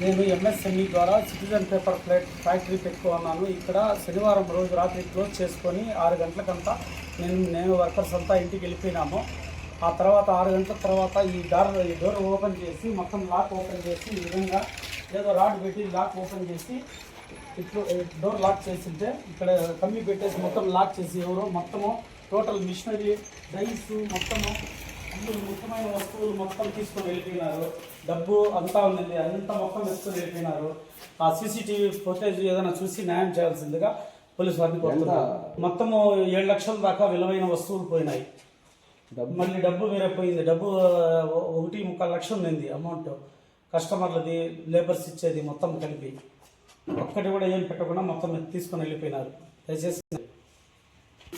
నేను ఎంఎస్ఎంఈ ద్వారా citizen paper plate factory పెట్టుకున్నాను. ఇక్కడ శనివారం రోజు రాత్రి క్లోజ్ చేసుకొని ఆరు గంటలకంతా నేను నేను వర్కర్స్ అంతా ఇంటికి వెళ్ళిపోయినాము. ఆ తర్వాత ఆరు గంటల తర్వాత ఈ డోర్ ఈ డోర్ ఓపెన్ చేసి మొత్తం లాక్ ఓపెన్ చేసి ఈ విధంగా ఏదో రాడ్ పెట్టి లాక్ ఓపెన్ చేసి ఇట్లు డోర్ లాక్ చేసింటే ఇక్కడ కమ్మి పెట్టేసి మొత్తం లాక్ చేసి ఎవరో మొత్తము టోటల్ మిషనరీ డైస్ మొత్తము అన్ని ముఖ్యమైన వస్తువులు మొత్తం తీసుకొని వెళ్ళిపోయినారు. డబ్బు అంతా ఉంది అంతా మొత్తం తీసుకొని వెళ్ళిపోయినారు. ఆ సీసీటీవీ ఫుటేజ్ ఏదైనా చూసి న్యాయం చేయాల్సిందిగా పోలీసు వారిని మొత్తము ఏడు లక్షల దాకా విలువైన వస్తువులు పోయినాయి. డబ్బు. మళ్ళీ డబ్బు వేరే పోయింది. డబ్బు ఒకటి ముక్కాలు లక్షలు ఉంది అమౌంట్ కస్టమర్లది లేబర్స్ ఇచ్చేది మొత్తం కలిపి. ఒక్కటి కూడా ఏం పెట్టకుండా మొత్తం తీసుకొని వెళ్ళిపోయినారు. దయచేసి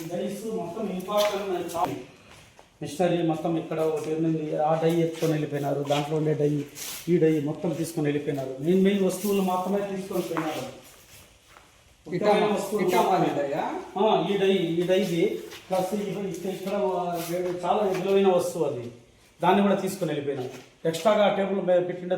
డైస్ మొత్తం ఇంపార్టెంట్ మిషనరీ మొత్తం ఇక్కడ ఒకటి ఉంది ఆ డై ఎత్తుకొని వెళ్ళిపోయినారు. దాంట్లో ఉండే డై ఈ డై మొత్తం తీసుకొని వెళ్ళిపోయినారు. మెయిన్ మెయిన్ వస్తువులు మాత్రమే తీసుకొని పోయినారు ముఖ్యమైన వస్తువులు మాత్రమే. ఆ, ఈ డై ఈ డైది ప్లస్ ఇక్కడ చాలా విలువైన వస్తువు అది. దాన్ని కూడా తీసుకొని వెళ్ళిపోయినాం. ఎక్స్ట్రాగా టేబుల్ మీద పెట్టిండే